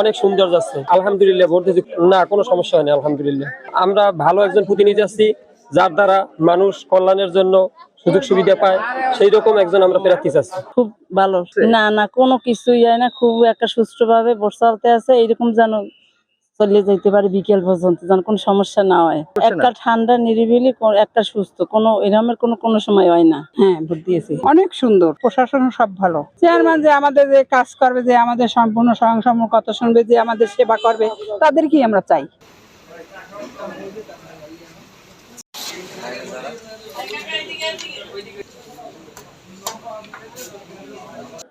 অনেক সুন্দর যাচ্ছে। আলহামদুলিল্লাহ দিয়েছি না, কোনো সমস্যা হয়নি, আলহামদুলিল্লাহ। আমরা ভালো একজন প্রতিনিধি আছি, যার দ্বারা মানুষ কল্যাণের জন্য সুযোগ সুবিধা পায়, সেই রকম একজন আমরা প্রার্থী চাচ্ছি। খুব ভালো। না না, কোনো কিছুই হয় না। খুব একটা সুষ্ঠুভাবে চলতে আছে, এইরকম যেন চলে যেতে পারে বিকেল পর্যন্ত যেন কোনো সমস্যা না হয়। একটা ঠান্ডা নিরিবিলি একটা সুস্থ কোনো এরকমের কোনো কোনো সময় হয় না। হ্যাঁ ভোট দিয়েছি। অনেক সুন্দর প্রশাসন সব ভালো। চেয়ারম্যান যে আমাদের যে কাজ করবে যে আমাদের সম্পূর্ণ স্বয়ংসম্পূর্ণ কথা শুনবে যে আমাদের সেবা করবে তাদেরকেই আমরা চাই?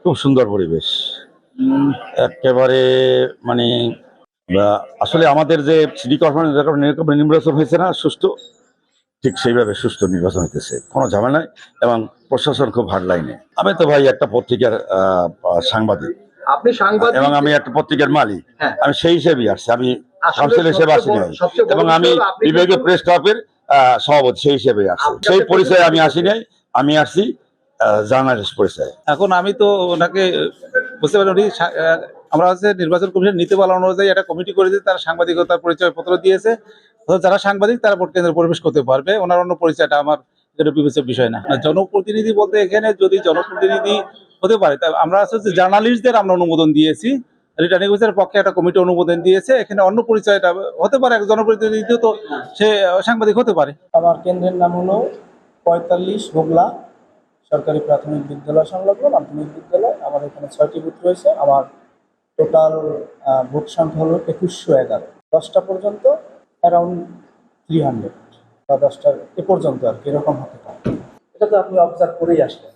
খুব সুন্দর পরিবেশ। একেবারে মানে আসলে আমাদের যে সিটি কর্পোরেশন নির্বাচন হয়েছে না সুষ্ঠু ঠিক সেইভাবে সুষ্ঠু নির্বাচন হইতেছে। কোনো ঝামেলা নাই এবং প্রশাসন খুব হার্ড লাইনে আমি তো ভাই একটা পত্রিকার সাংবাদিক। আপনি সাংবাদিক? এবং আমি একটা পত্রিকার মালিক। হ্যাঁ। আমি সেই হিসেবেই আসছি। আমি আসলে কাউন্সিল হিসেবে আসি নাই এবং আমি বিভাগীয় প্রেস ক্লাবের আহ, সভাপতি সেই হিসেবে আসছি। সেই পরিচয়ে আমি আসি নাই। আমি আসছি জার্নালিস্ট পরিচয়। এখন আমি তো ওনাকে বুঝতে পারি আমরা হচ্ছে নির্বাচন কমিশন নীতিমালা অনুযায়ী একটা কমিটি করেছে, তারা সাংবাদিকতার পরিচয় পত্র দিয়েছে যারা সাংবাদিক, তারা ভোট কেন্দ্রে প্রবেশ করতে পারবে। ওনার অন্য পরিচয়টা আমার বিবেচ্য বিষয় না। জনপ্রতিনিধি বলতে এখানে যদি জনপ্রতিনিধি হতে পারে, তা আমরা হচ্ছে জার্নালিস্টদের আমরা অনুমোদন দিয়েছি। রিটার্নিং অফিসারের পক্ষে একটা কমিটি অনুমোদন দিয়েছে। এখানে অন্য পরিচয়টা হতে পারে, এক জনপ্রতিনিধি তো সে সাংবাদিক হতে পারে। আমার কেন্দ্রের নাম হলো পঁয়তাল্লিশ হোগলা সরকারি প্রাথমিক বিদ্যালয় সংলগ্ন মাধ্যমিক বিদ্যালয়। আমার এখানে ছয়টি বুথ রয়েছে। আমার টোটাল ভোট সংখ্যা হলো একুশশো এগারো। দশটা পর্যন্ত অ্যারাউন্ড থ্রি হান্ড্রেড বা দশটার এ পর্যন্ত আর কি, এরকম হতে পারে। এটা তো আপনি অবজার্ভ করেই আসলেন।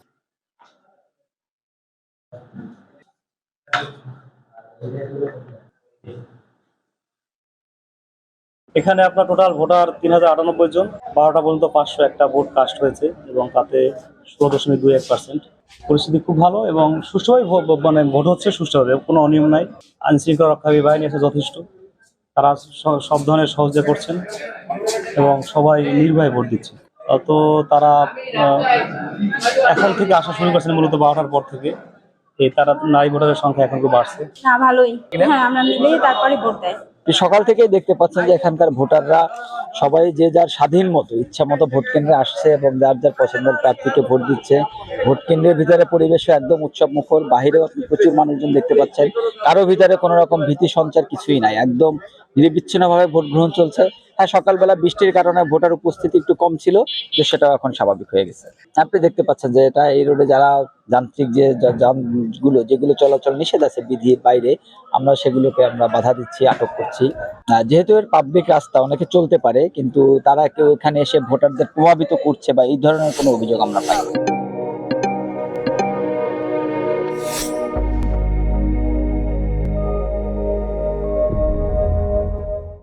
এখানে আপনার টোটাল ভোটার তিন হাজার আটানব্বই জন। বারোটা পর্যন্ত পাঁচশো একটা ভোট কাস্ট হয়েছে এবং তাতে ষোলো দশমিক দুই এক পার্সেন্ট পরিস্থিতি খুব ভালো এবং সুষ্ঠুভাবে মানে ভোট হচ্ছে সুষ্ঠুভাবে কোনো অনিয়ম নাই। আইন শৃঙ্খলা রক্ষাকারী বাহিনী আছে যথেষ্ট। তারা সব ধরনের সহজে করছেন এবং সবাই নির্ভয়ে ভোট দিচ্ছে। তো তারা এখন থেকে আসা শুরু করছেন মূলত বারোটার পর থেকে। তারা নারী ভোটারের সংখ্যা এখন খুব বাড়ছে। ভালোই। হ্যাঁ আমরা মিলেই তারপরে ভোট দেয়। সকাল থেকেই দেখতে পাচ্ছেন যে এখানকার ভোটাররা সবাই যে যার স্বাধীন মতো, ইচ্ছা মতো ভোট কেন্দ্রে আসছে এবং যার যার পছন্দের প্রার্থীকে ভোট দিচ্ছে। ভোট কেন্দ্রের ভিতরে পরিবেশও একদম উৎসব মুখর বাহিরেও আপনি প্রচুর মানুষজন দেখতে পাচ্ছেন। কারও ভিতরে কোনো রকম ভীতি সঞ্চার কিছুই নাই, একদম নিরবিচ্ছিন্নভাবে ভোট গ্রহণ চলছে। হ্যাঁ সকালবেলা বৃষ্টির কারণে ভোটার উপস্থিতি একটু কম ছিল যে সেটাও এখন স্বাভাবিক হয়ে গেছে আপনি দেখতে পাচ্ছেন যে এটা এই রোডে যারা যান্ত্রিক যে যানগুলো, যেগুলো চলাচল নিষেধ আছে বিধির বাইরে, আমরা সেগুলোকে আমরা বাধা দিচ্ছি, আটক করছি যেহেতু এর পাবলিক রাস্তা অনেকে চলতে পারে, কিন্তু তারা কেউ এখানে এসে ভোটারদের প্রভাবিত করছে বা এই ধরনের কোনো অভিযোগ আমরা পাই না।